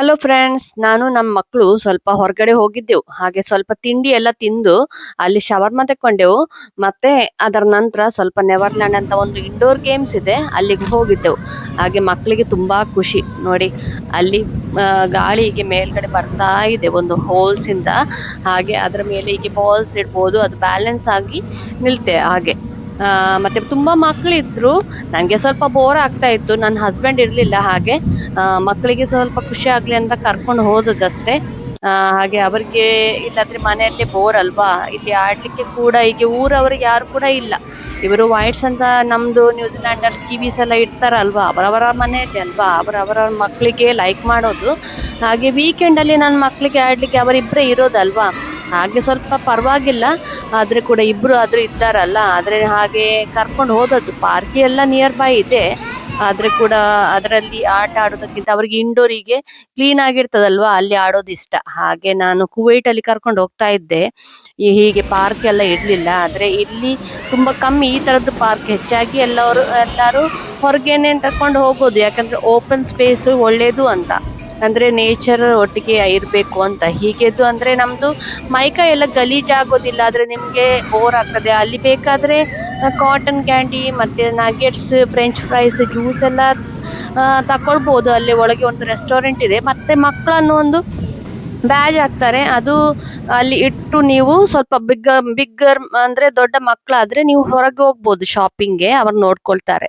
Hello friends ನಾನು ನಮ್ಮ ಮಕ್ಕಳು ಸ್ವಲ್ಪ ಹೊರಗಡೆ ಹೋಗಿದ್ದೆವು. ಹಾಗೆ ಸ್ವಲ್ಪ ತಿಂಡಿ ಎಲ್ಲ ತಿಂದು ಅಲ್ಲಿ ಶವರ್ಮ ತಕೊಂಡೆವು ಮತ್ತೆ ಅದರ ನಂತರ ಸ್ವಲ್ಪ ನೆವರ್ಲ್ಯಾಂಡ್ ಅಂತ ಒಂದು ಇಂಡೋರ್ ಗೇಮ್ಸ್ ಇದೆ, ಅಲ್ಲಿಗೆ ಹೋಗಿದ್ದೆವು. ಹಾಗೆ ಮಕ್ಕಳಿಗೆ ತುಂಬಾ ಖುಷಿ. ನೋಡಿ, ಅಲ್ಲಿ ಗಾಳಿಗೆ ಗಾಳಿ ಹೀಗೆ ಮೇಲ್ಗಡೆ ಬರ್ತಾ ಇದೆ ಒಂದು ಹೋಲ್ಸ್ ಇಂದ. ಹಾಗೆ ಅದರ ಮೇಲೆ ಹೀಗೆ ಬಾಲ್ಸ್ ಇಡ್ಬೋದು. ಅದು ಬ್ಯಾಲೆನ್ಸ್ ಆಗಿ ನಿಲ್ತೆ ಹಾಗೆ. ಮತ್ತೆ ತುಂಬ ಮಕ್ಕಳಿದ್ರು ನನಗೆ ಸ್ವಲ್ಪ ಬೋರ್ ಆಗ್ತಾ ಇತ್ತು. ನನ್ನ ಹಸ್ಬೆಂಡ್ ಇರ್ಲಿಲ್ಲ ಹಾಗೆ. ಮಕ್ಕಳಿಗೆ ಸ್ವಲ್ಪ ಖುಷಿ ಆಗ್ಲಿ ಅಂತ ಕರ್ಕೊಂಡು ಹೋದದಷ್ಟೇ ಹಾಗೆ ಅವರಿಗೆ ಇಲ್ಲಾದ್ರೆ ಮನೆಯಲ್ಲಿ ಬೋರ್ ಅಲ್ವಾ? ಇಲ್ಲಿ ಆಡಲಿಕ್ಕೆ ಕೂಡ ಈಗ ಊರವ್ರಿಗೆ ಯಾರು ಕೂಡ ಇಲ್ಲ. ಇವರು ವೈಟ್ಸ್ ಅಂತ ನಮ್ದು ನ್ಯೂಜಿಲ್ಯಾಂಡರ್ಸ್ ಕಿವೀಸ್ ಎಲ್ಲ ಇರ್ತಾರಲ್ವಾ ಅವರವರ ಮನೆಯಲ್ಲಿ ಅಲ್ವಾ? ಅವರವರ ಮಕ್ಕಳಿಗೆ ಲೈಕ್ ಮಾಡೋದು. ಹಾಗೆ ವೀಕೆಂಡಲ್ಲಿ ನನ್ನ ಮಕ್ಕಳಿಗೆ ಆಡಲಿಕ್ಕೆ ಅವರಿಬ್ಬರೇ ಇರೋದಲ್ವಾ? ಹಾಗೆ ಸ್ವಲ್ಪ ಪರವಾಗಿಲ್ಲ, ಆದ್ರೆ ಕೂಡ ಇಬ್ರು ಆದ್ರೂ ಇದ್ದಾರಲ್ಲ, ಆದ್ರೆ ಹಾಗೆ ಕರ್ಕೊಂಡು ಹೋದದ್ದು. ಪಾರ್ಕಿ ಎಲ್ಲ ನಿಯರ್ ಬೈ ಇದೆ, ಆದ್ರೆ ಕೂಡ ಅದರಲ್ಲಿ ಆಟ ಆಡೋದಕ್ಕಿಂತ ಅವರಿಗೆ ಇಂಡೋರಿಗೆ ಕ್ಲೀನ್ ಆಗಿರ್ತದಲ್ವಾ, ಅಲ್ಲಿ ಆಡೋದು ಇಷ್ಟ. ಹಾಗೆ ನಾನು ಕುವೈಟ್ ಅಲ್ಲಿ ಕರ್ಕೊಂಡು ಹೋಗ್ತಾ ಇದ್ದೆ. ಹೀಗೆ ಪಾರ್ಕ್ ಎಲ್ಲ ಇರಲಿಲ್ಲ, ಆದ್ರೆ ಇಲ್ಲಿ ತುಂಬಾ ಕಮ್ಮಿ ಈ ತರದ್ದು ಪಾರ್ಕ್ ಹೆಚ್ಚಾಗಿ ಎಲ್ಲರೂ ಎಲ್ಲರೂ ಹೊರಗೇನೆ ತಕೊಂಡು ಹೋಗೋದು, ಯಾಕಂದ್ರೆ ಓಪನ್ ಸ್ಪೇಸ್ ಒಳ್ಳೇದು ಅಂತ. ಅಂದ್ರೆ ನೇಚರ್ ಒಟ್ಟಿಗೆ ಇರಬೇಕು ಅಂತ. ಹೀಗೆದ್ದು ಅಂದ್ರೆ ನಮ್ದು ಮೈಕ ಎಲ್ಲ ಗಲೀಜ್ ಆಗೋದಿಲ್ಲ, ಆದ್ರೆ ನಿಮ್ಗೆ ಬೋರ್ ಆಗ್ತದೆ. ಅಲ್ಲಿ ಬೇಕಾದ್ರೆ ಕಾಟನ್ ಕ್ಯಾಂಡಿ ಮತ್ತೆ ನಗೆಟ್ಸ್ ಫ್ರೆಂಚ್ ಫ್ರೈಸ್ ಜ್ಯೂಸ್ ಎಲ್ಲ ತಕೊಳ್ಬಹುದು ಅಲ್ಲಿ ಒಳಗೆ ಒಂದು ರೆಸ್ಟೋರೆಂಟ್ ಇದೆ. ಮತ್ತೆ ಮಕ್ಕಳನ್ನು ಒಂದು ಬ್ಯಾಜ್ ಹಾಕ್ತಾರೆ. ಅದು ಅಲ್ಲಿ ಇಟ್ಟು ನೀವು ಸ್ವಲ್ಪ ಬಿಗ್ ಬಿಗ್ಗರ್ ಅಂದ್ರೆ ದೊಡ್ಡ ಮಕ್ಕಳಾದ್ರೆ ನೀವು ಹೊರಗೆ ಹೋಗ್ಬೋದು ಶಾಪಿಂಗ್ಗೆ ಅವ್ರು ನೋಡ್ಕೊಳ್ತಾರೆ.